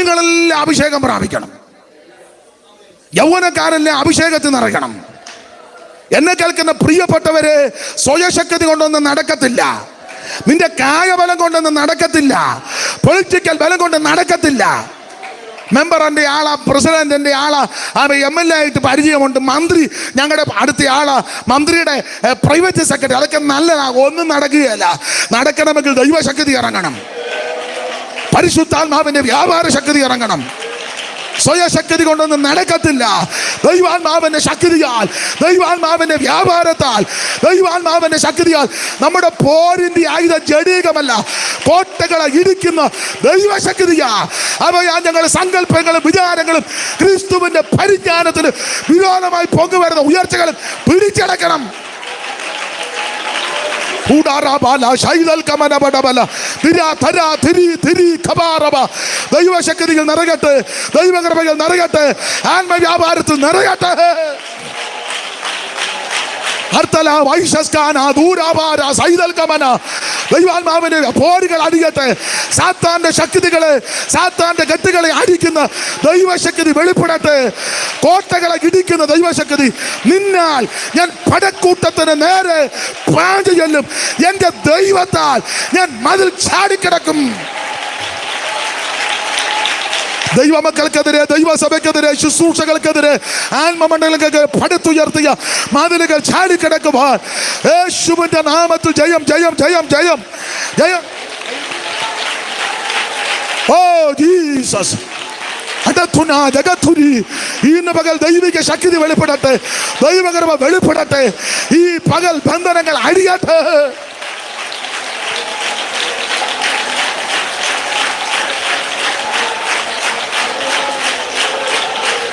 കുഞ്ഞുങ്ങളെല്ലാം അഭിഷേകം പ്രാപിക്കണം. യൗവനക്കാരെല്ലാം അഭിഷേകത്തിൽ നിറയ്ക്കണം. എന്നെ കേൾക്കുന്ന പ്രിയപ്പെട്ടവര് സ്വയശക്തി കൊണ്ടൊന്നും നടക്കത്തില്ല. നിന്റെ കായബലം കൊണ്ടൊന്നും നടക്കത്തില്ല. പൊളിറ്റിക്കൽ ബലം കൊണ്ട് നടക്കത്തില്ല. മെമ്പർ എന്റെ ആളാ പ്രസിഡന്റിന്റെ ആളാ എം എൽ എ ആയിട്ട് പരിചയമുണ്ട്. മന്ത്രി ഞങ്ങളുടെ അടുത്ത ആളാ. മന്ത്രിയുടെ പ്രൈവറ്റ് സെക്രട്ടറി അതൊക്കെ നല്ലതാ. ഒന്നും നടക്കുകയല്ല. നടക്കണമെങ്കിൽ ദൈവശക്തി ഇറങ്ങണം. പരിശുദ്ധാത്മാവിന്റെ വ്യാപാര ശക്തി ഇറങ്ങണം. സ്വയശക്തി കൊണ്ടൊന്നും നടക്കത്തില്ല. ദൈവാത്മാവിന്റെ ശക്തിയാൽ ദൈവാത്മാവിന്റെ വ്യാപാരത്താൽ ദൈവാത്മാവിന്റെ ശക്തിയാൽ നമ്മുടെ പോരിന്റെ ആയുധ ജടീകമല്ല കോട്ടകളെ ഇടിക്കുന്ന ദൈവശക്തിയാ. അവയാ ഞങ്ങൾ സങ്കല്പങ്ങളും വിചാരങ്ങളും ക്രിസ്തുവിന്റെ പരിജ്ഞാനത്തിന് വിരോധമായി പൊങ്ങുവരുന്ന ഉയർച്ചകളും പിടിച്ചടക്കണം. ദൈവശക്തികൾ നിറയട്ടെ ദൈവകൃപകൾ നിറയട്ടെ ആത്മവ്യാപാരത്തിൽ നിറയട്ടെ ദൈവാത്മാവിന്റെ പോരുകൾ അടിയട്ടെ. സാത്താന്റെ ശക്തികളെ സാത്താന്റെ കെട്ടുകളെ അടിക്കുന്ന ദൈവശക്തി വെളിപ്പെടട്ടെ. കോട്ടകളെ ഇടിക്കുന്ന ദൈവശക്തി നിന്നാൽ ഞാൻ പടക്കൂട്ടത്തിന് നേരെ പാഞ്ചു ചെല്ലും. എന്റെ ദൈവത്താൽ ഞാൻ മതിൽ ചാടിക്കിടക്കും. ദൈവമക്കൾക്കെതിരെ ദൈവസഭയ്ക്കെതിരെ ശുശ്രൂഷകൾക്കെതിരെ ആത്മമണ്ഡലങ്ങൾക്ക് പടുത്തുയർത്തിയ മതിലുകൾ ചാടിക്കിടക്കുവാൻ യേശുവിന്റെ നാമത്തിൽ ജയം ജയം ജയം ജയം ജയം ഓ ജീസസ് അടത്തുന ജഗത്തുരി ഇന്ന് പകൽ ദൈവിക ശക്തി വെളിപ്പെടട്ടെ ദൈവകർമ്മ വെളിപ്പെടട്ടെ ഈ പകൽ ബന്ധനങ്ങൾ അടിയട്ടെ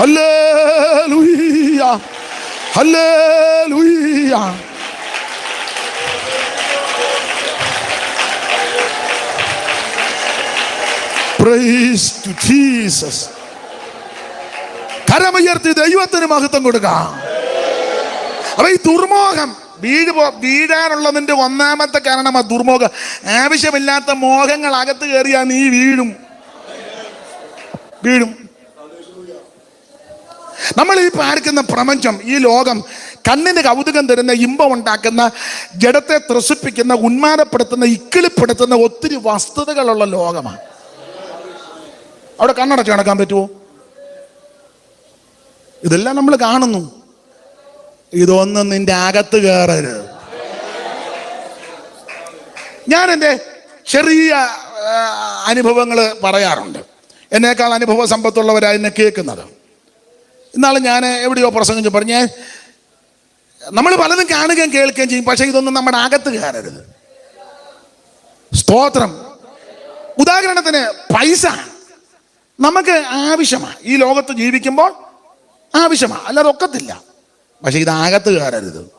hallelujah hallelujah praise to Jesus കരമുയർത്തി ദൈവത്തിന് മഹത്വം കൊടുക്കാം. അപ്പൊ ഈ ദുർമോഹം വീട് വീഴാനുള്ളതിന്റെ ഒന്നാമത്തെ കാരണം ആ ദുർമോഹം. ആവശ്യമില്ലാത്ത മോഹങ്ങൾ അകത്ത് കയറിയാൽ നീ വീഴും. വീഴും. നമ്മൾ ഈ പാർക്കുന്ന പ്രപഞ്ചം ഈ ലോകം കണ്ണിന് കൗതുകം തരുന്ന ഇമ്പം ഉണ്ടാക്കുന്ന ജഡത്തെ ത്രസിപ്പിക്കുന്ന ഉന്മാദപ്പെടുത്തുന്ന ഇക്കിളിപ്പെടുത്തുന്ന ഒത്തിരി വസ്തുതകളുള്ള ലോകമാണ്. അവിടെ കണ്ണടച്ച് നടക്കാൻ പറ്റുമോ? ഇതെല്ലാം നമ്മൾ കാണുന്നു. ഇതൊന്നും നിന്റെ അകത്ത് കയറരുത്. ഞാൻ എന്റെ ചെറിയ അനുഭവങ്ങൾ പറയാറുണ്ട്. എന്നേക്കാൾ അനുഭവ സമ്പത്തുള്ളവരാണ് എന്നെ കേൾക്കുന്നത്. ഇന്നാൾ ഞാൻ എവിടെയോ പ്രസംഗം പറഞ്ഞു നമ്മൾ പലതും കാണുകയും കേൾക്കുകയും ചെയ്യും പക്ഷേ ഇതൊന്നും നമ്മുടെ അകത്ത് കയറരുത്. സ്തോത്രം. ഉദാഹരണത്തിന് പൈസ. നമുക്ക് ആവശ്യമാണ്. ഈ ലോകത്ത് ജീവിക്കുമ്പോൾ ആവശ്യമാണ്. അല്ലാതെ ഒക്കത്തില്ല. പക്ഷെ ഇത് അകത്ത് കയറരുത്.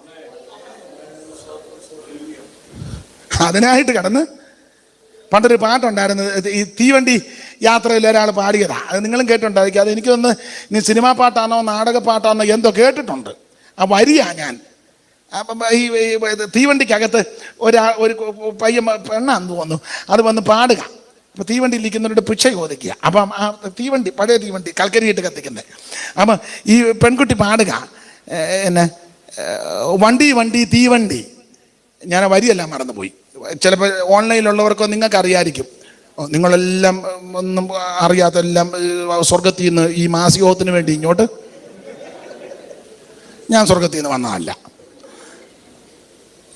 അതിനായിട്ട് കടന്ന് പണ്ടൊരു പാട്ടുണ്ടായിരുന്നു ഈ തീവണ്ടി യാത്രയിൽ ഒരാൾ പാടിയതാണ് അത് നിങ്ങളും കേട്ടിട്ടുണ്ടായിരിക്കും. അത് എനിക്കൊന്ന് ഇനി സിനിമാ പാട്ടാണോ നാടക പാട്ടാണോ എന്തോ കേട്ടിട്ടുണ്ട്. ആ വരിയാണ് ഞാൻ. ഈ തീവണ്ടിക്കകത്ത് ഒരാ ഒരു പയ്യൻ പെണ്ണാന്ന് തോന്നുന്നു. അത് വന്ന് പാടുക. അപ്പോൾ തീവണ്ടി ഇരിക്കുന്നവരുടെ പിക്ഷ ചോദിക്കുക. അപ്പം ആ തീവണ്ടി പഴയ തീവണ്ടി കൽക്കരിയിട്ട് കത്തിക്കുന്നത് അപ്പം ഈ പെൺകുട്ടി പാടുക. എന്നെ വണ്ടി വണ്ടി തീവണ്ടി. ഞാൻ വരിയെല്ലാം മറന്നുപോയി. ചിലപ്പോൾ ഓൺലൈനിലുള്ളവർക്കോ നിങ്ങൾക്ക് അറിയായിരിക്കും ഓ, നിങ്ങളെല്ലാം ഒന്നും അറിയാത്ത എല്ലാം സ്വർഗത്തിൽ നിന്ന് ഈ മാസികോത്തിന് വേണ്ടി ഇങ്ങോട്ട്? ഞാൻ സ്വർഗത്തിൽ നിന്ന് വന്നതല്ല.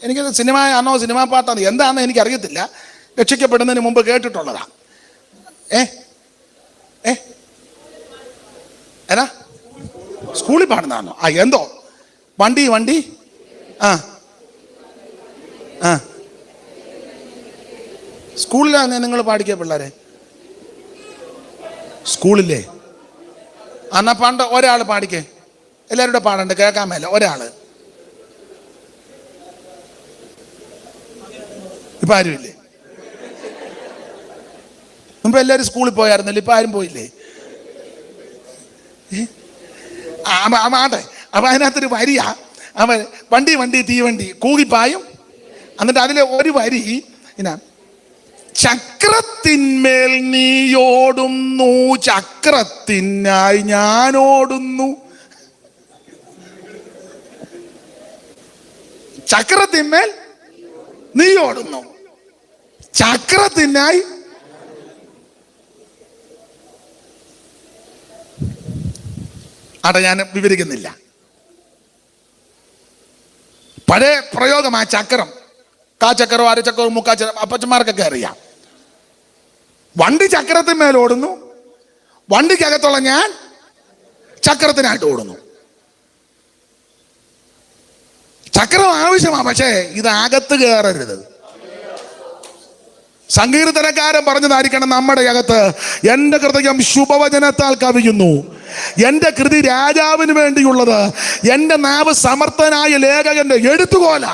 എനിക്ക് സിനിമ ആണോ സിനിമാ പാട്ടാണോ? എന്താണെന്ന് എനിക്കറിയത്തില്ല. രക്ഷിക്കപ്പെടുന്നതിന് മുമ്പ് കേട്ടിട്ടുള്ളതാ. ഏ? ഏ? എന്നാ? സ്കൂളിൽ പാടുന്നതാണോ? ആ എന്തോ? വണ്ടി വണ്ടി? ആ. ആ. സ്കൂളിലാണ് നിങ്ങൾ പാടിക്കുക പിള്ളേരെ? സ്കൂളില്ലേ? എന്നാ പണ്ട് ഒരാൾ പാടിക്കേ. എല്ലാവരുടെ പാടണ്ട് കേൾക്കാൻ മേല ഒരാൾ. ഇപ്പൊ ആരുമില്ലേ? മുമ്പ് എല്ലാവരും സ്കൂളിൽ പോയായിരുന്നല്ലോ ഇപ്പൊ ആരും പോയില്ലേ? ആട്ടെ. അപ്പൊ അതിനകത്തൊരു വരിയാ. അവൻ വണ്ടി വണ്ടി തീവണ്ടി കൂകിപ്പായും എന്നിട്ട് അതിലെ ഒരു വരി എന്നാ? ചക്രത്തിന്മേൽ നീയോടുന്നു ചക്രത്തിനായി ഞാനോടുന്നു ചക്രത്തിന്മേൽ നീ ഓടുന്നു. ചക്രത്തിനായി അട ഞാൻ വിവരിക്കുന്നില്ല. പഴയ പ്രയോഗം ആ ചക്രം. കാച്ചക്രവും അരച്ചക്രവും മുക്കാച്ചക്രം അപ്പച്ചന്മാർക്കൊക്കെ അറിയാം. വണ്ടി ചക്രത്തിന്മേൽ ഓടുന്നു. വണ്ടിക്കകത്തുള്ള ഞാൻ ചക്രത്തിനായിട്ട് ഓടുന്നു. ചക്രം ആവശ്യമാണ് പക്ഷേ ഇത് അകത്ത് കയറരുത്. സങ്കീർത്തനക്കാരൻ പറഞ്ഞതായിരിക്കണം നമ്മുടെ അകത്ത് എന്റെ ഹൃദയം ശുഭവചനത്താൽ കവിയുന്നു. എന്റെ കൃതി രാജാവിന് വേണ്ടിയുള്ളത്. എന്റെ നാവ് സമർത്ഥനായ ലേഖകന്റെ എഴുത്തുകോല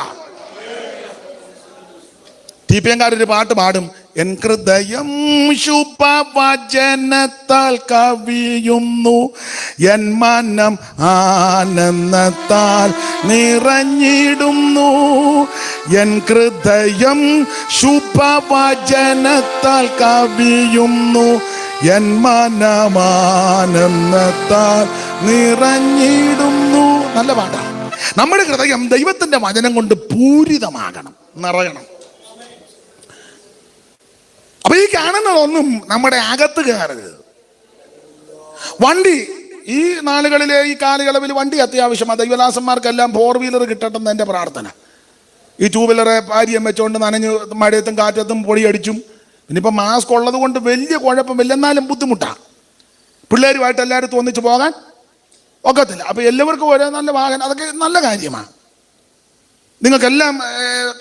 ടി പി എങ്കാരൊരു പാട്ട് പാടും. എൻ ഹൃദയം ശുഭവചനത്താൽ കവിയുന്നു. എൻ മനം ആനന്ദത്താൽ നിറഞ്ഞിടുന്നു. എൻ ഹൃദയം ശുഭവചനത്താൽ കവിയുന്നു. എൻ മനമാനന്ദത്താൽ നിറഞ്ഞിടുന്നു. നല്ല പാട്ടാണ് നമ്മുടെ ഹൃദയം ദൈവത്തിന്റെ വചനം കൊണ്ട് പൂരിതമാകണം. നിറയണം. അപ്പൊ ഈ കാണുന്നതൊന്നും നമ്മുടെ അകത്ത് കയറരുത് വണ്ടി ഈ നാളുകളിലെ ഈ കാലയളവിൽ വണ്ടി അത്യാവശ്യമാണ് ദൈവദാസന്മാർക്കെല്ലാം ഫോർ വീലർ കിട്ടട്ടെന്ന് എന്റെ പ്രാർത്ഥന. ഈ ടൂ വീലറെ പാരിയം വെച്ചുകൊണ്ട് നനഞ്ഞു മഴയത്തും കാറ്റത്തും പൊടിയടിച്ചും ഇനിയിപ്പോൾ മാസ്ക് ഉള്ളത് കൊണ്ട് വലിയ കുഴപ്പമില്ല എന്നാലും ബുദ്ധിമുട്ടാണ് പിള്ളേരുമായിട്ട് എല്ലാവരും തോന്നിച്ച് പോകാൻ ഒക്കത്തില്ല. അപ്പോൾ എല്ലാവർക്കും ഒരേ നല്ല വാഹനം അതൊക്കെ നല്ല കാര്യമാണ് നിങ്ങൾക്കെല്ലാം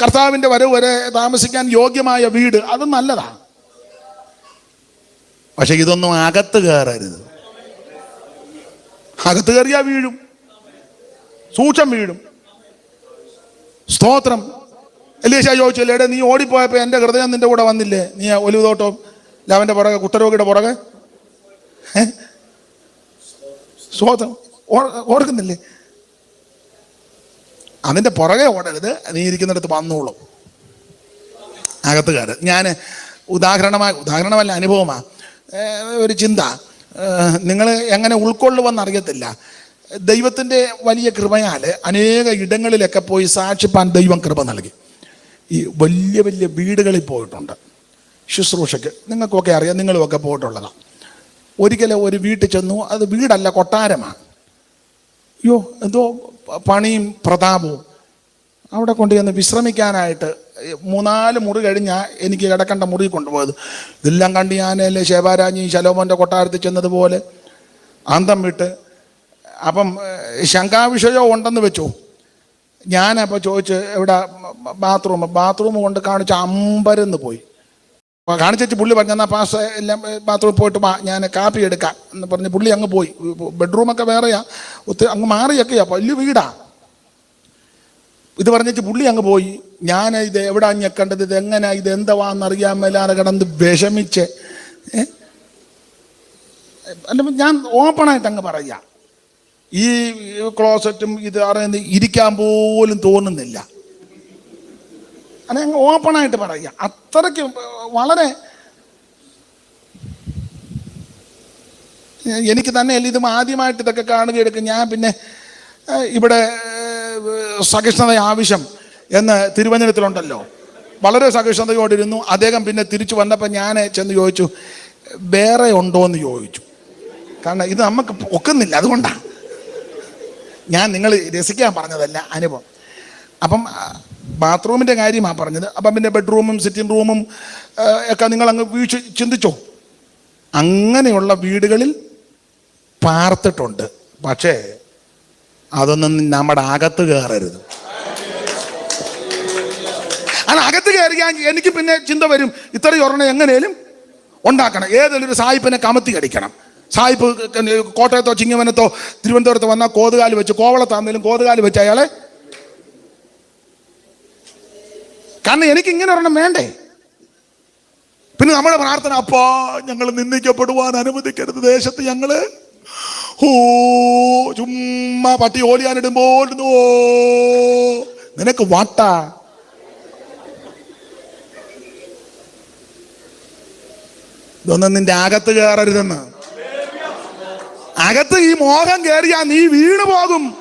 കർത്താവിന്റെ വരവ് വരെ താമസിക്കാൻ യോഗ്യമായ വീട് അത് നല്ലതാണ് പക്ഷെ ഇതൊന്നും അകത്ത് കയറരുത്. അകത്ത് കയറിയാ വീഴും. സൂക്ഷം വീഴും. സ്തോത്രം. എലീശ ചോദിച്ചല്ലേ എടേ നീ ഓടിപ്പോയപ്പോ എന്റെ ഹൃദയം നിന്റെ കൂടെ വന്നില്ലേ? നീ ഒലിവുതോട്ടം ലവന്റെ പുറകെ കുട്ടരോഗിയുടെ പുറകെ? സ്തോത്രം. ഓർക്കുന്നില്ലേ? അതിന്റെ പുറകെ ഓടരുത്. നീ ഇരിക്കുന്നിടത്ത് വന്നോളൂ. അകത്തുകാരൻ ഞാൻ ഉദാഹരണമായി ഉദാഹരണമല്ല അനുഭവമാണ് ഒരു ചിന്ത. നിങ്ങൾ എങ്ങനെ ഉൾക്കൊള്ളുമെന്ന് അറിയത്തില്ല. ദൈവത്തിന്റെ വലിയ കൃപയാൽ അനേക ഇടങ്ങളിലൊക്കെ പോയി സാക്ഷിപ്പാൻ ദൈവം കൃപ നൽകി. ഈ വലിയ വലിയ വീടുകളിൽ പോയിട്ടുണ്ട്. ശുശ്രൂഷയ്ക്ക്. നിങ്ങൾക്കൊക്കെ അറിയാം നിങ്ങളുമൊക്കെ പോയിട്ടുള്ളതാണ് ഒരിക്കലും ഒരു വീട്ടിൽ ചെന്നു അത് വീടല്ല കൊട്ടാരമാണ്. അയ്യോ എന്തോ പണിയും പ്രതാപവും. അവിടെ കൊണ്ടുചെന്ന് വിശ്രമിക്കാനായിട്ട് മൂന്നാൽ മുറി കഴിഞ്ഞാൽ എനിക്ക് കിടക്കേണ്ട മുറി കൊണ്ടുപോയത്. ഇതെല്ലാം കണ്ട് ഞാനല്ലേ ശേവാരാജി ശലോമോന്റെ കൊട്ടാരത്തിൽ ചെന്നതുപോലെ അന്തം വിട്ട് അപ്പം ശങ്കാവിഷയോ ഉണ്ടെന്ന് വെച്ചു. ഞാനപ്പോൾ ചോദിച്ച് എവിടെ ബാത്റൂം? ബാത്റൂം കൊണ്ട് കാണിച്ച അമ്പരന്ന് പോയി. കാണിച്ചു പുള്ളി പറഞ്ഞു എന്നാൽ പാസ് എല്ലാം ബാത്റൂമിൽ പോയിട്ട് വാ ഞാൻ കാപ്പി എടുക്കാം. എന്ന് പറഞ്ഞ് പുള്ളി അങ്ങ് പോയി. ബെഡ്റൂമൊക്കെ വേറെയാ ഒത്തിരി അങ്ങ് മാറിയൊക്കെയാ. വലിയ വീടാ. ഇത് പറഞ്ഞിട്ട് പുള്ളി അങ്ങ് പോയി. ഞാൻ ഇത് എവിടാ ഞെക്കേണ്ടത് ഇത് എങ്ങനെ ഇത്? എന്താവാന്ന് അറിയാൻ മേലാതെ കിടന്ന് വിഷമിച്ച്. ഞാൻ ഓപ്പണായിട്ട് അങ്ങ് പറയാം. ഈ ക്ലോസറ്റും ഇത് അറിയുന്നത് ഇരിക്കാൻ പോലും തോന്നുന്നില്ല. അത് അങ്ങ് ഓപ്പണായിട്ട് പറയാം. അത്രയ്ക്ക് വളരെ എനിക്ക് തന്നെ ഇത് ആദ്യമായിട്ട് ഇതൊക്കെ കാണുകയെടുക്കും ഞാൻ പിന്നെ ഇവിടെ സഹിഷ്ണുത ആവശ്യം എന്ന് തിരുവചനത്തിലുണ്ടല്ലോ വളരെ സഹിഷ്ണുതയോടിരുന്നു. അദ്ദേഹം പിന്നെ തിരിച്ചു വന്നപ്പോൾ ഞാൻ ചെന്ന് ചോദിച്ചു വേറെ ഉണ്ടോ എന്ന് ചോദിച്ചു. കാരണം ഇത് നമുക്ക് ഒക്കുന്നില്ല അതുകൊണ്ടാണ് ഞാൻ നിങ്ങൾ രസിക്കാൻ പറഞ്ഞതല്ല അനുഭവം. അപ്പം ബാത്റൂമിന്റെ കാര്യമാണ് പറഞ്ഞത്. അപ്പം പിന്നെ ബെഡ്റൂമും സിറ്റിംഗ് റൂമും ഒക്കെ നിങ്ങൾ അങ്ങ് വീഴ്ച ചിന്തിച്ചോ? അങ്ങനെയുള്ള വീടുകളിൽ പാർത്തിട്ടുണ്ട്. പക്ഷേ അതൊന്നും നമ്മുടെ അകത്ത് കയറരുത് അത് അകത്ത് കയറിയാൽ എനിക്ക് പിന്നെ ചിന്ത വരും ഇത്രയും ഒരെണ്ണം എങ്ങനെയും ഉണ്ടാക്കണം. ഏതെങ്കിലും സായിപ്പിനെ കമത്തി കടിക്കണം. സായിപ്പ് കോട്ടയത്തോ ചിങ്ങവനത്തോ തിരുവനന്തപുരത്തോ വന്നാൽ കോതുകാൽ വെച്ച് കോവളത്താന്നേലും കോതുകാൽ വെച്ച് അയാളെ കാരണം എനിക്ക് ഇങ്ങനെ ഒരെണ്ണം വേണ്ടേ? പിന്നെ നമ്മുടെ പ്രാർത്ഥന അപ്പാ ഞങ്ങൾ നിന്ദിക്കപ്പെടുവാൻ അനുവദിക്കരുത് ദേശത്ത് ഞങ്ങൾ. ചുമ്മാ പട്ടി ഓലിയാനിടുമ്പോൾ ഓ നിനക്ക് വാട്ട? ഇതൊന്നും നിന്റെ അകത്ത് കയറരുതെന്ന്. അകത്ത് ഈ മോഹം കയറിയാ നീ വീണു പോകും.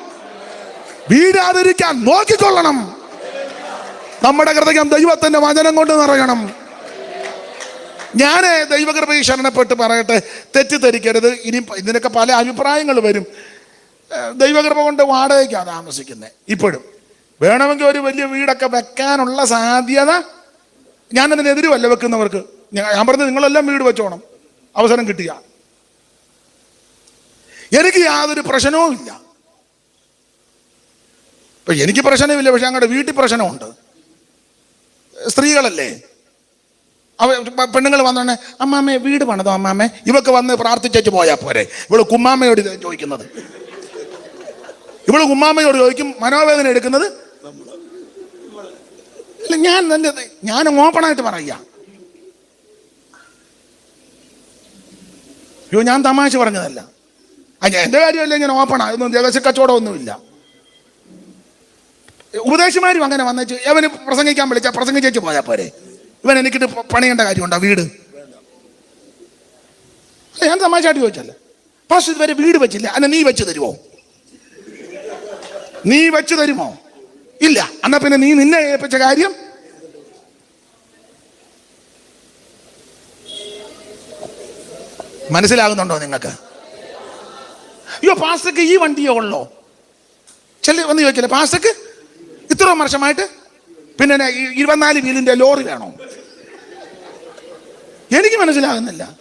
വീഴാതിരിക്കാൻ നോക്കിക്കൊള്ളണം. നമ്മുടെ ഹൃദയം ദൈവത്തിന്റെ വചനം കൊണ്ട് നിറയണം. ഞാൻ ദൈവകൃപയിൽ ശരണപ്പെട്ട് പറയട്ടെ തെറ്റിദ്ധരിക്കരുത്. ഇനി ഇതിനൊക്കെ പല അഭിപ്രായങ്ങൾ വരും. ദൈവകൃപ കൊണ്ട് വാടകയ്ക്കാണ് താമസിക്കുന്നത് ഇപ്പോഴും. വേണമെങ്കിൽ ഒരു വലിയ വീടൊക്കെ വെക്കാനുള്ള സാധ്യത ഞാൻ അതിനെതിരുമല്ല വെക്കുന്നവർക്ക് ഞാൻ പറഞ്ഞത് നിങ്ങളെല്ലാം വീട് വെച്ചോണം. അവസരം കിട്ടിയ. എനിക്ക് യാതൊരു പ്രശ്നവും ഇല്ല. എനിക്ക് പ്രശ്നമില്ല പക്ഷെ ഞങ്ങളുടെ വീട്ടിൽ പ്രശ്നമുണ്ട്. സ്ത്രീകളല്ലേ? അവ പെണ്ണുങ്ങൾ വന്നോണെ അമ്മാമ്മേ വീട് പണിതോ അമ്മാമ്മേ ഇവളൊക്കെ വന്ന് പ്രാർത്ഥിച്ചു പോയാൽ പോരെ. ഇവൾ കുമ്മാമ്മയോട് ചോദിക്കുന്നത്. ഇവൾ കുമ്മാമ്മയോട് ചോദിക്കും മനോവേദന എടുക്കുന്നത്? അല്ല ഞാൻ എന്റെ ഞാൻ ഓപ്പണായിട്ട് പറയുക അയ്യോ ഞാൻ തമാശ പറഞ്ഞതല്ല. എന്റെ കാര്യമല്ല ഞാൻ ഓപ്പണാ ഒന്നും രഹസ്യ കച്ചവടമൊന്നുമില്ല. ഉപദേശമാരും അങ്ങനെ വന്നേച്ച് അവന് പ്രസംഗിക്കാൻ വിളിച്ച പ്രസംഗിച്ചേച്ച് പോയാ പോരെ. ഇവൻ എനിക്കിട്ട് പണിയേണ്ട കാര്യമുണ്ടോ? വീട്? ഞാൻ തമാശയായിട്ട് ചോദിച്ചല്ലേ പക്ഷെ ഇതുവരെ വീട് വെച്ചില്ല. അല്ല നീ വെച്ച് തരുമോ? നീ വെച്ച് തരുമോ? ഇല്ല. എന്നാ പിന്നെ നീ നിന്നെ ഏൽപ്പിച്ച കാര്യം? മനസ്സിലാകുന്നുണ്ടോ നിങ്ങൾക്ക്? അയ്യോ പാസ്റ്റർക്ക് ഈ വണ്ടിയോ ഉള്ളോ? ചെല്ലി വന്ന് ചോദിക്കില്ലേ? പാസ്റ്റർക്ക് ഇത്ര വർഷമായിട്ട്? പിന്നെ ഇരുപത്തിനാല് വീലിന്റെ ലോറി വേണോ? എനിക്ക് മനസ്സിലാകുന്നില്ല.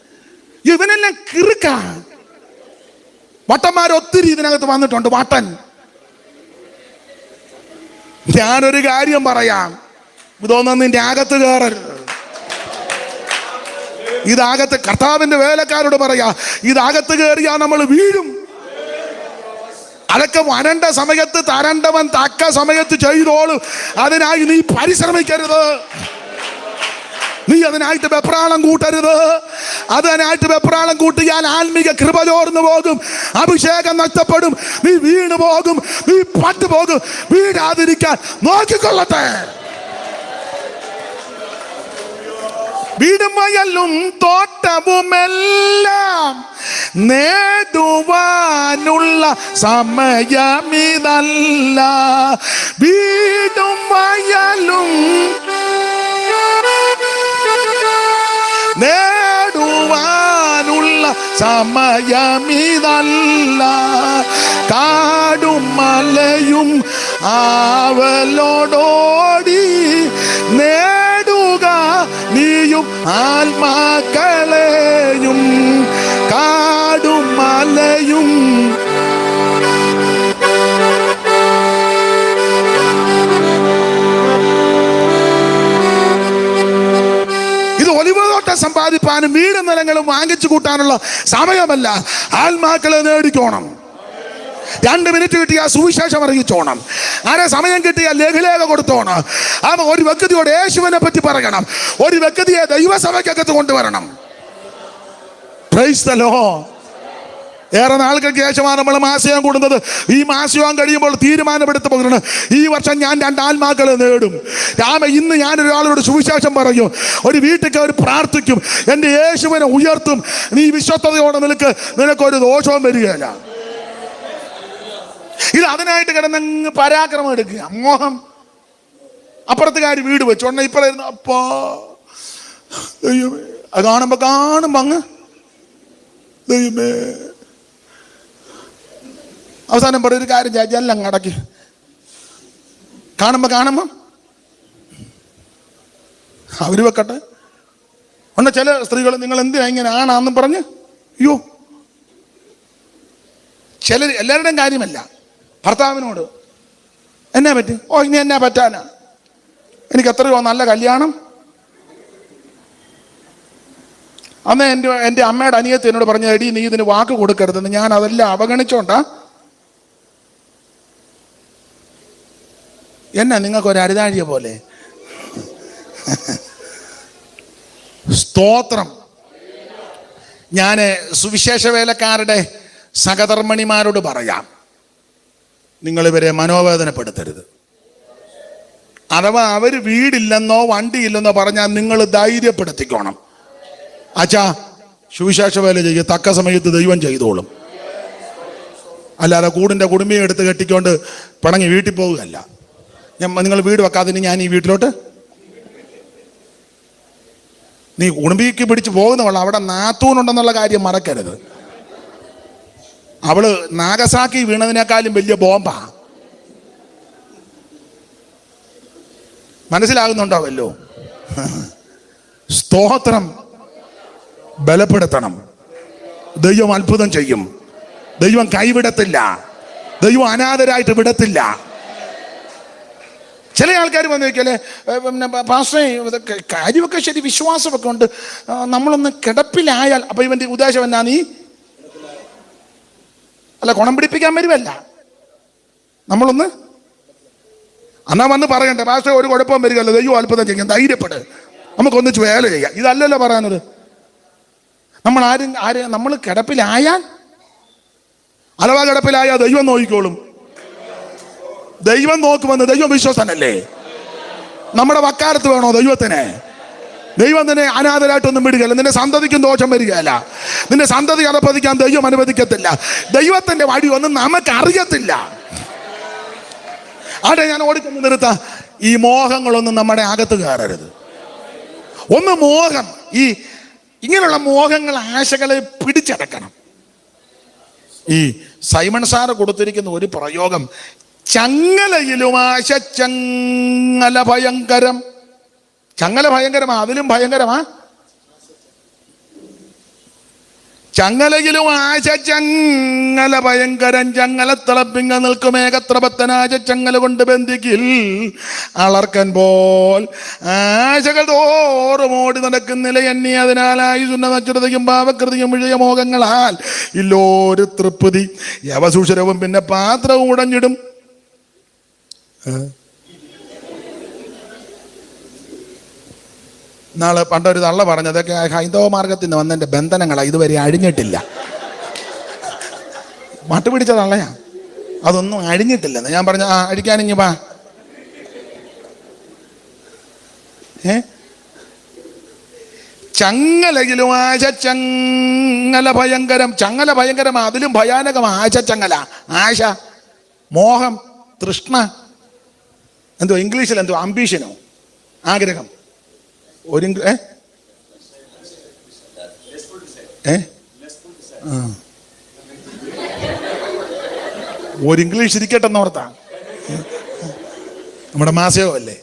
ഇവനെല്ലാം കിറുക്കാണ്. വട്ടന്മാർ ഒത്തിരി ഇതിനകത്ത് വന്നിട്ടുണ്ട് വട്ടൻ. ഞാനൊരു കാര്യം പറയാം. ഇതൊന്നും നിന്റെ അകത്ത് കയറരുത്. ഇതാകത്ത് കർത്താവിന്റെ വേലക്കാരോട് പറയാ ഇതാകത്ത് കയറിയാ നമ്മൾ വീഴും. അതൊക്കെ വരണ്ട സമയത്ത് തരണ്ടവൻ തക്ക സമയത്ത് ചെയ്തോളും. അതിനായി നീ പരിശ്രമിക്കരുത്. നീ അതിനായിട്ട് വെപ്രാളം കൂട്ടരുത്. അതിനായിട്ട് വെപ്രാളം കൂട്ടിയാൽ ആത്മീക കൃപ ചോർന്നു പോകും. അഭിഷേകം നഷ്ടപ്പെടും. നീ വീണു പോകും. നീ പട്ടുപോകും വീഴാതിരിക്കാൻ നോക്കിക്കൊള്ളട്ടെ. വീടും വയലും തോട്ടവുമെല്ലാം നേടുവാനുള്ള സമയമിതല്ല. വീടും വയലും നേടുവാനുള്ള സമയമിതല്ല. കാടും മലയും ആവലോടോടി നേടുക നീയും ആത്മാക്കളെയും. കാടും മലയും ഇത് ഒലിവതോട്ടം സമ്പാദിപ്പാനും വീട് നിലങ്ങളും വാങ്ങിച്ചു കൂട്ടാനുള്ള സമയമല്ല. ആത്മാക്കളെ നേടിക്കോണം. രണ്ട് മിനിറ്റ് കിട്ടിയ സുവിശേഷം അറിയിച്ചോണം. ആരെ സമയം കിട്ടിയ ലഘുലേഖ കൊടുത്തോണം. ആ ഒരു വ്യക്തിയോട് യേശുവിനെ പറ്റി പറയണം. ഒരു വ്യക്തിയെ ദൈവസഭയ്ക്കകത്ത് കൊണ്ടുവരണം. Praise Lord. ഏറെ നാളുകൾക്ക് ശേഷമാണ് നമ്മൾ മാസയം കൂടുന്നത്. ഈ മാസയം കഴിയുമ്പോൾ തീരുമാനമെടുത്ത് പോകുന്നത് ഈ വർഷം ഞാൻ രണ്ട് ആത്മാക്കളെ നേടും. രാമ ഇന്ന് ഞാൻ ഒരാളോട് സുവിശേഷം പറയും. ഒരു വീട്ടിൽ കയറി പ്രാർത്ഥിക്കും. എന്റെ യേശുവിനെ ഉയർത്തും. നീ വിശ്വസ്തയോടെ നിനക്ക് നിനക്കൊരു ദോഷവും വരികയില്ല. ഇത് അതിനായിട്ട് കിടന്നങ്ങ് പരാക്രമം എടുക്കുക. മോഹം. അപ്പുറത്തുകാർ വീട് വെച്ചു. ഉടനെ ഇപ്പഴായിരുന്നു അപ്പാ കാണുമ്പോ കാണുമ്പോ അങ്ങ് ദൈവമേ അവസാനം പറയും ഒരു കാര്യം ചെയ്യാം എല്ലാം അടക്കി. കാണുമ്പോ അവർ വെക്കട്ടെ. ഉണ്ട് ചില സ്ത്രീകൾ നിങ്ങൾ എന്തിനാ ഇങ്ങനെ ആണാന്നും പറഞ്ഞ്? അയ്യോ. ചില എല്ലാവരുടെയും കാര്യമല്ല. ഭർത്താവിനോട് എന്നാ പറ്റി? ഓ ഇനി എന്നാ പറ്റാനാ? എനിക്ക് എത്രയോ നല്ല കല്യാണം? അന്ന് എന്റെ എന്റെ അമ്മയുടെ അനിയത്തി എന്നോട് പറഞ്ഞു എടി നീ ഇതിന് വാക്ക് കൊടുക്കരുതെന്ന്. ഞാൻ അതെല്ലാം അവഗണിച്ചോണ്ടാ എന്നാ നിങ്ങൾക്ക് ഒരു അരുതാഴിയ പോലെ? സ്തോത്രം. ഞാൻ സുവിശേഷ വേലക്കാരുടെ സഹധർമ്മിണിമാരോട് പറയാം. നിങ്ങൾ ഇവരെ മനോവേദനപ്പെടുത്തരുത്. അഥവാ അവർ വീടില്ലെന്നോ വണ്ടിയില്ലെന്നോ പറഞ്ഞാൽ നിങ്ങൾ ധൈര്യപ്പെടുത്തിക്കോണം. അച്ഛാ സുവിശേഷ വേല ചെയ്യുക തക്ക സമയത്ത് ദൈവം ചെയ്തോളും. അല്ലാതെ കൂടിന്റെ കുടുംബിയെ എടുത്ത് കെട്ടിക്കൊണ്ട് പിണങ്ങി വീട്ടിൽ പോവുകയല്ല. നിങ്ങൾ വീട് വെക്കാതെ ഞാൻ ഈ വീട്ടിലോട്ട്? നീ ഉണുമ്പിക്ക് പിടിച്ച് പോകുന്നവള അവിടെ നാത്തൂനുണ്ടെന്നുള്ള കാര്യം മറക്കരുത്. അവൾ നാഗസാക്കി വീണതിനേക്കാളും വലിയ ബോംബാ. മനസ്സിലാകുന്നുണ്ടോ വല്ലോ സ്തോത്രം. ബലപ്പെടുത്തണം. ദൈവം അത്ഭുതം ചെയ്യും. ദൈവം കൈവിടത്തില്ല. ദൈവം അനാഥരായിട്ട് വിടത്തില്ല. ചില ആൾക്കാർ വന്ന് ചോദിക്കല്ലേ പിന്നെ പാസ്റ്റേ ഇതൊക്കെ കാര്യമൊക്കെ ശരി വിശ്വാസമൊക്കെ ഉണ്ട്. നമ്മളൊന്ന് കിടപ്പിലായാൽ അപ്പൊ ഇവന്റെ ഉദ്ദേശം എന്നാ നീ? അല്ല കുണം പിടിപ്പിക്കാൻ വരുമല്ല നമ്മളൊന്ന് എന്നാ വന്ന് പറയണ്ടേ പാസ്റ്റർ ഒരു കുഴപ്പം വരികയല്ലോ. ദൈവം അത്ഭുതം ചെയ്യാം. ധൈര്യപ്പെട്. നമുക്കൊന്നിച്ച് വേല ചെയ്യാം. ഇതല്ലല്ലോ പറയാനത് നമ്മൾ ആരും ആര് നമ്മൾ കിടപ്പിലായാൽ അഥവാ കിടപ്പിലായാൽ ദൈവം നോക്കിക്കോളും. ദൈവം നോക്കുമെന്ന് ദൈവം വിശ്വസനല്ലേ? നമ്മുടെ വക്കാരത്ത് വേണോ ദൈവത്തിനെ? ദൈവം നിന്നെ അനാഥരായിട്ടൊന്നും വിടുകയല്ല. നിന്റെ സന്തതിക്കും ദോഷം വരികയല്ല. നിന്റെ സന്തതി അധപ്പതിക്കാൻ ദൈവം അനുവദിക്കത്തില്ല. ദൈവത്തിന്റെ വഴി ഒന്നും നമുക്ക് അറിയത്തില്ല. ആടെ ഞാൻ ഓടിച്ചെന്ന് നിർത്താം. ഈ മോഹങ്ങളൊന്നും നമ്മുടെ അകത്ത് കയറരുത്. ഒന്ന് മോഹം. ഈ ഇങ്ങനെയുള്ള മോഹങ്ങൾ ആശകളെ പിടിച്ചടക്കണം. ഈ സൈമൺ സാറ് കൊടുത്തിരിക്കുന്ന ഒരു പ്രയോഗം ചങ്ങലയിലും ആശ ചങ്ങല ഭയങ്കരം. ചങ്ങല ഭയങ്കരമാ? അതിലും ഭയങ്കരമാ? ചങ്ങലയിലും ആശ ചങ്ങല ഭയങ്കരം. ചങ്ങല തിളപ്പിങ്ങ നിൽക്കും ഏകത്രപത്തനാശ ചങ്ങല കൊണ്ട് ബന്ധിക്കിൽ അളർക്കൻ പോൽ ആശകൾ തോറും ഓടി നടക്കുന്നില്ല എണ്ണി അതിനാലായി സുന്നതച്ചുരതയും പാവകൃതിയും മോഹങ്ങളാൽ ഇല്ലോരു തൃപ്തി. യവസൂഷരവും പിന്നെ പാത്രവും ഉടഞ്ഞിടും. നാളെ പണ്ടൊരു തള്ള പറഞ്ഞു അതൊക്കെ ഹൈന്ദവ മാർഗത്തിൽ നിന്ന് വന്നതിന്റെ ബന്ധനങ്ങളാണ് ഇതുവരെ അഴിഞ്ഞിട്ടില്ല. മട്ട് പിടിച്ച തള്ളയാ. അതൊന്നും അഴിഞ്ഞിട്ടില്ലെന്ന്. ഞാൻ പറഞ്ഞു ആ അഴിക്കാനിങ്ങി വാ. ഏ? ചങ്ങലയിലും ആശ ചങ്ങല ഭയങ്കരം ചങ്ങല ഭയങ്കരം അതിലും ഭയാനകം ആശ ചങ്ങല. ആശ മോഹം തൃഷ്ണ എന്തോ ഇംഗ്ലീഷിൽ എന്തോ അംബീഷനോ ആഗ്രഹം. ഒരു ഏ. ഒരു ഇംഗ്ലീഷ് ഇരിക്കട്ടെ എന്നോർത്താ നമ്മുടെ മാസയോ അല്ലേ?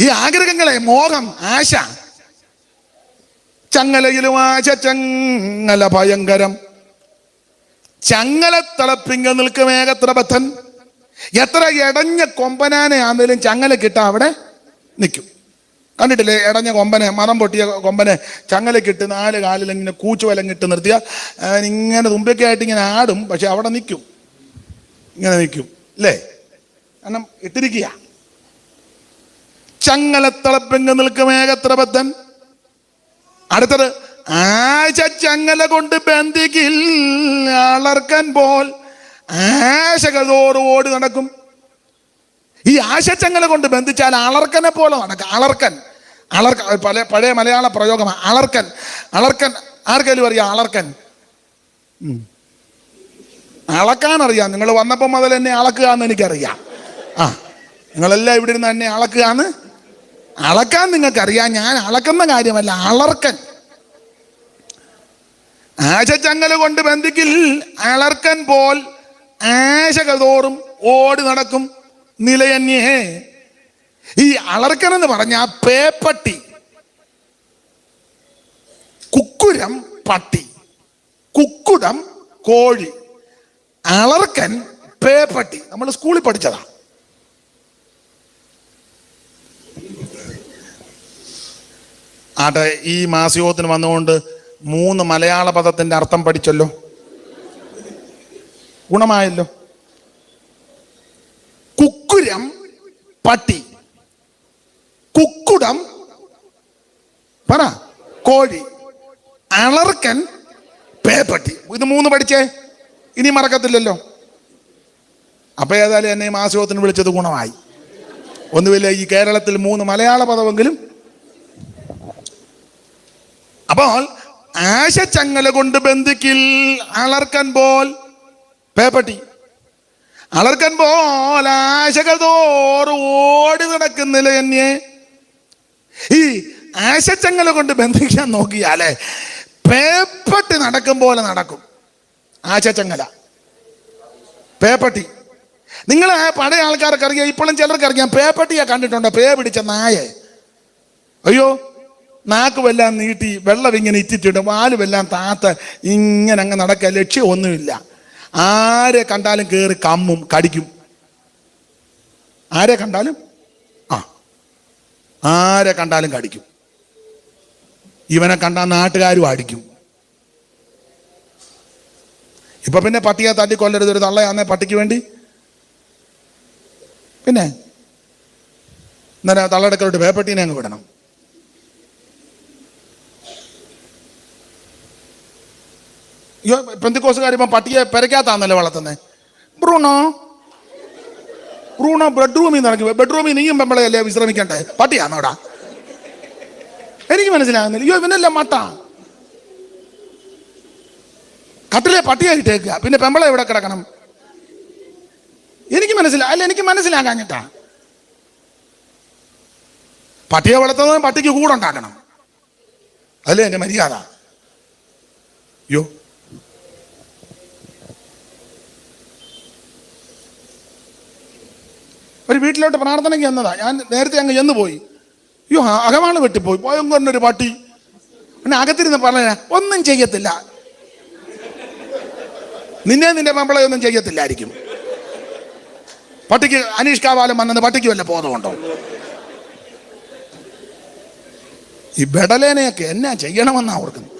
ഈ ആഗ്രഹങ്ങളെ മോഹം ആശ. ചങ്ങലയിലും ആശ ചങ്ങല ഭയങ്കരം. ചങ്ങല തളപ്പിങ്ക നിൽക്കും ഏകത്രബദ്ധൻ എത്ര എടഞ്ഞ കൊമ്പനാനെ ആണെങ്കിലും ചങ്ങല കിട്ടാൻ അവിടെ നിൽക്കും. കണ്ടിട്ടില്ലേ? എടഞ്ഞ കൊമ്പനെ മരം പൊട്ടിയ കൊമ്പനെ ചങ്ങലക്കിട്ട് നാല് കാലിൽ ഇങ്ങനെ കൂച്ചുവലം ഇട്ട് നിർത്തിയ. ഇങ്ങനെ തുമ്പൊക്കെ ആയിട്ട് ഇങ്ങനെ ആടും പക്ഷെ അവിടെ നിൽക്കും. ഇങ്ങനെ നിൽക്കും. അല്ലേ കാരണം ഇട്ടിരിക്കുക. ചങ്ങലത്തളപ്പെങ്ക് ഏകത്രബദ്ധൻ. അടുത്തത് ആഴ്ച ചങ്ങല കൊണ്ട് ബന്ധിക്കിൽ അളർക്കൻ പോൽ ഓടി നടക്കും. ഈ ആശച്ചങ്ങൾ കൊണ്ട് ബന്ധിച്ചാൽ അളർക്കനെ പോലെ നടക്കും. അളർക്കൻ. അളർക്ക പല പഴയ മലയാള പ്രയോഗമാണ് അളർക്കൻ. അളർക്കൻ ആർക്കെങ്കിലും അറിയാം അളർക്കൻ. അളക്കാൻ അറിയാം നിങ്ങൾ വന്നപ്പോൾ മുതൽ എന്നെ അളക്കുക എന്ന് എനിക്കറിയാം. ആ നിങ്ങളെല്ലാം ഇവിടെ ഇരുന്ന് എന്നെ അളക്കുക എന്ന് അളക്കാൻ നിങ്ങൾക്കറിയാം. ഞാൻ അളക്കുന്ന കാര്യമല്ല അളർക്കൻ. ആശച്ചങ്ങൾ കൊണ്ട് ബന്ധിക്കിൽ അളർക്കൻ പോൽ ആശകൾ തോറും ഓടി നടക്കും നിലയന്യേ. ഈ അളർക്കനെന്ന് പറഞ്ഞ പേപ്പട്ടി കുക്കുരം പട്ടി കുക്കുടം കോഴി അളർക്കൻ പേപ്പട്ടി. നമ്മൾ സ്കൂളിൽ പഠിച്ചതാ. ആട്ടെ ഈ മാസയോഗത്തിന് വന്നുകൊണ്ട് മൂന്ന് മലയാള പദത്തിന്റെ അർത്ഥം പഠിച്ചല്ലോ. ഗുണമായല്ലോ. കുക്കുരം പട്ടി. കുക്കുടം പറ. കോഴി. അളർക്കൻ പേപ്പട്ടി. ഇത് മൂന്ന് പഠിച്ചേ. ഇനി മറക്കത്തില്ലല്ലോ. അപ്പൊ ഏതായാലും എന്നെ മാസോത്തിന് വിളിച്ചത് ഗുണമായി. ഒന്നുമില്ല ഈ കേരളത്തിൽ മൂന്ന് മലയാള പദമെങ്കിലും. അപ്പോൾ ആശ ചങ്ങല കൊണ്ട് ബന്ധിക്കിൽ അളർക്കൻ പോൽ പേപ്പട്ടി. അളർക്കൻ പോലാശകൾ തോറ് ഓടി നടക്കുന്നില്ല എന്നെ ഈ ആശച്ചങ്ങല കൊണ്ട് ബന്ധിക്കാൻ നോക്കിയാലേ പേപ്പട്ടി നടക്കും പോലെ നടക്കും. ആശച്ചങ്ങല. പേപ്പട്ടി. നിങ്ങൾ പഴയ ആൾക്കാർക്ക് അറിയാം ഇപ്പോഴും ചിലർക്ക് അറിയാം പേപ്പട്ടിയെ കണ്ടിട്ടുണ്ടോ? പേ പിടിച്ച നായെ. അയ്യോ നാക്ക് വല്ലാം നീട്ടി വെള്ളം ഇങ്ങനെ ഇറ്റിട്ടുണ്ട് വാൽ വല്ലാം താത്ത ഇങ്ങനെ അങ്ങ് നടക്കുക. ലക്ഷ്യം ഒന്നുമില്ല. ആരെ കണ്ടാലും കയറി കമ്മും കടിക്കും. ആരെ കണ്ടാലും? ആ. ആരെ കണ്ടാലും കടിക്കും. ഇവനെ കണ്ടാൽ നാട്ടുകാരും അടിക്കും. ഇപ്പൊ പിന്നെ പട്ടിയെ തട്ടി കൊല്ലരുത് ഒരു തള്ളയാന്നേ പട്ടിക്ക് വേണ്ടി? പിന്നെ? എന്നാലും തള്ളടക്കലോട്ട് വേപ്പട്ടീനെ അങ്ങ് വിടണം. അയ്യോ പെന്തിക്കോസുകാർ ഇപ്പം പട്ടിയെ പെരക്കാത്താന്നല്ലേ വളർത്തുന്നത് ബ്രൂണോ? ബ്രൂണോ ബെഡ്റൂമിൽ ഇറങ്ങി ബെഡ്റൂമിൽ നീയും പെമ്പളയല്ലേ വിശ്രമിക്കണ്ടേ? പട്ടിയാന്നോടാ. എനിക്ക് മനസ്സിലാകുന്നില്ല. അയ്യോ ഇവനല്ല മട്ട. കട്ടിലെ പട്ടിയായിട്ടേക്കുക പിന്നെ പെമ്പള എവിടെ കിടക്കണം? എനിക്ക് മനസ്സിലാ അല്ല എനിക്ക് മനസ്സിലാകാഞ്ഞിട്ടാ. പട്ടിയെ വളർത്തുന്നത് പട്ടിക്ക് കൂടുണ്ടാക്കണം അതല്ലേ എന്റെ മര്യാദ? അയ്യോ ഒരു വീട്ടിലോട്ട് പ്രാർത്ഥനയ്ക്ക് എന്നതാ ഞാൻ നേരത്തെ അങ്ങ് ചെന്ന് പോയി അയ്യോ അകമാണ് വെട്ടിപ്പോയി. പോയെന്ന് പറഞ്ഞൊരു പാട്ടി. പിന്നെ അകത്തിരുന്ന് പറഞ്ഞ ഒന്നും ചെയ്യത്തില്ല. നിന്നെ നിന്റെ മമ്പളെ ഒന്നും ചെയ്യത്തില്ലായിരിക്കും. പട്ടിക്ക് അനീഷ് കാവാലം വന്നത് പട്ടിക്ക് വല്ല ബോധമുണ്ടോ? ഈ ബെടലേനെയൊക്കെ എന്നാ ചെയ്യണമെന്നാ ഓർക്കുന്നു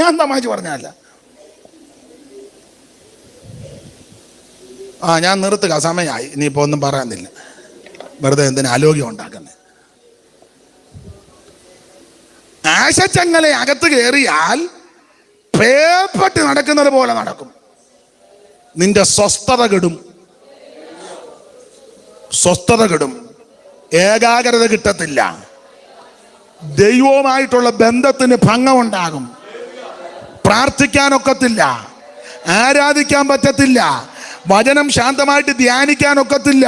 ഞാൻ തമാശ പറഞ്ഞല്ല ആ ഞാൻ നിർത്തുക. സമയമായി. ഇനിയിപ്പോ ഒന്നും പറയാനില്ല. വെറുതെ എന്തിനാ ആലോക്യം ഉണ്ടാക്കുന്നത്? ആശച്ചങ്ങലെ അകത്ത് കയറിയാൽ പേപ്പട്ടി നടക്കുന്നത് പോലെ നടക്കും. നിന്റെ സ്വസ്ഥത കെടും. സ്വസ്ഥത കെടും. ഏകാഗ്രത കിട്ടത്തില്ല. ദൈവവുമായിട്ടുള്ള ബന്ധത്തിന് ഭംഗമുണ്ടാകും. പ്രാർത്ഥിക്കാനൊക്കത്തില്ല ആരാധിക്കാൻ പറ്റത്തില്ല. വചനം ശാന്തമായിട്ട് ധ്യാനിക്കാൻ ഒക്കത്തില്ല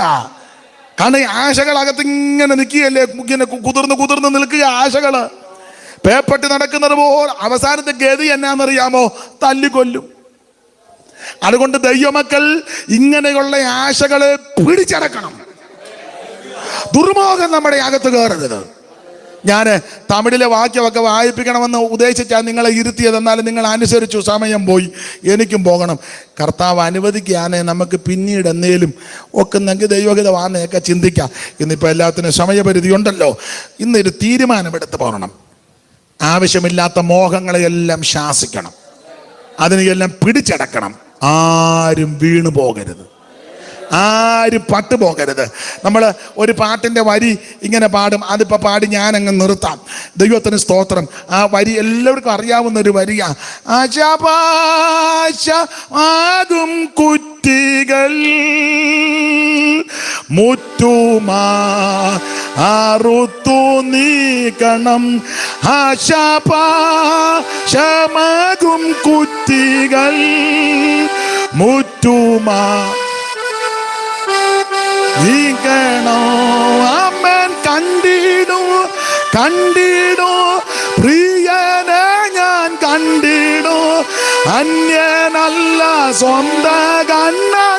കാരണം ആശകൾ അകത്ത് ഇങ്ങനെ നിൽക്കുകയല്ലേ ഇങ്ങനെ കുതിർന്ന് കുതിർന്ന് നിൽക്കുക ആശകൾ. പേപ്പട്ടി നടക്കുന്നത് പോലെ അവസാനത്തെ ഗതി എന്നാന്നറിയാമോ? തല്ലിക്കൊല്ലും. അതുകൊണ്ട് ദൈവമക്കൾ ഇങ്ങനെയുള്ള ആശകളെ പിടിച്ചടക്കണം. ദുർമോഹം നമ്മുടെ അകത്ത് കയറരുത്. ഞാൻ തമിഴിലെ വാക്യമൊക്കെ വായിപ്പിക്കണമെന്ന് ഉദ്ദേശിച്ചാൽ നിങ്ങളെ ഇരുത്തിയത്. എന്നാലും നിങ്ങൾ അനുസരിച്ചു സമയം പോയി. എനിക്കും പോകണം. കർത്താവ് അനുവദിക്കുകയാണെ. നമുക്ക് പിന്നീട് എന്നേലും ഒക്കുന്നെങ്കിൽ ദൈവഹിത വാന്നയൊക്കെ ചിന്തിക്കാം. ഇന്നിപ്പോൾ എല്ലാത്തിനും സമയപരിധി ഉണ്ടല്ലോ. ഇന്നൊരു തീരുമാനമെടുത്ത് പോകണം ആവശ്യമില്ലാത്ത മോഹങ്ങളെയെല്ലാം ശാസിക്കണം. അതിനെയെല്ലാം പിടിച്ചടക്കണം. ആരും വീണു പോകരുത് ആരും പട്ടു പോകരുത്. നമ്മൾ ഒരു പാട്ടിന്റെ വരി ഇങ്ങനെ പാടും. അതിപ്പോൾ പാടി ഞാൻ അങ്ങ് നിർത്താം. ദൈവത്തിന് സ്തോത്രം. ആ വരി എല്ലാവർക്കും അറിയാവുന്ന ഒരു വരിയാ. ആശാപാശമാകും കുറ്റികൾ മുറ്റുമാ അറുത്തു നീക്കണം. ആശാപാശമാകും കുറ്റികൾ മുറ്റുമാ നീക്കണോ അമ്മൻ കണ്ടിടൂ കണ്ടിടൂ. പ്രിയനെ ഞാൻ കണ്ടിടൂ. അന്യനല്ല സ്വന്ത കണ്ണൻ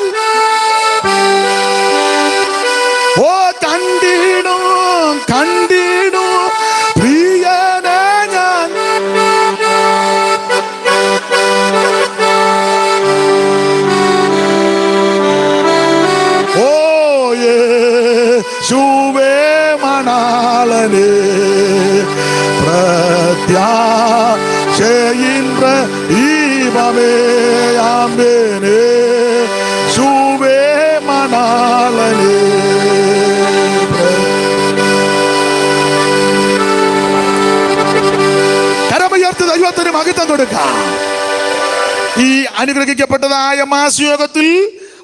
ത്യാശയിன்ற ദീപമേ ആമ്പേനേ ശൂവേ മണാളനേ കരമുയർത്തി ദൈവത്തിന് മഹിത്വം കൊടുക്കാം ഈ അനുഗ്രഹിക്കപ്പെട്ടതായ മാസയോഗത്തിൽ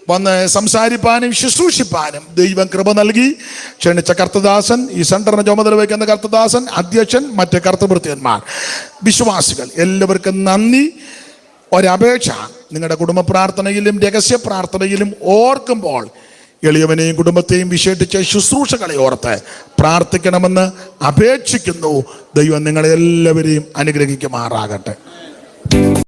വന്ന് സംസാരിപ്പാനും ശുശ്രൂഷിപ്പാനും ദൈവം കൃപ നൽകി. ക്ഷണിച്ച കർത്തദാസൻ ഈ സെന്ററിന് ചുമതല വയ്ക്കുന്ന കർത്തദാസൻ അധ്യക്ഷൻ മറ്റ് കർത്തവൃത്തിയന്മാർ. വിശ്വാസികൾ എല്ലാവർക്കും നന്ദി. ഒരപേക്ഷ നിങ്ങളുടെ കുടുംബ പ്രാർത്ഥനയിലും രഹസ്യ പ്രാർത്ഥനയിലും ഓർക്കുമ്പോൾ എളിയവനെയും കുടുംബത്തെയും വിശേഷിച്ച ശുശ്രൂഷകളെ ഓർത്ത് പ്രാർത്ഥിക്കണമെന്ന് അപേക്ഷിക്കുന്നു. ദൈവം നിങ്ങളെല്ലാവരെയും അനുഗ്രഹിക്കുമാറാകട്ടെ.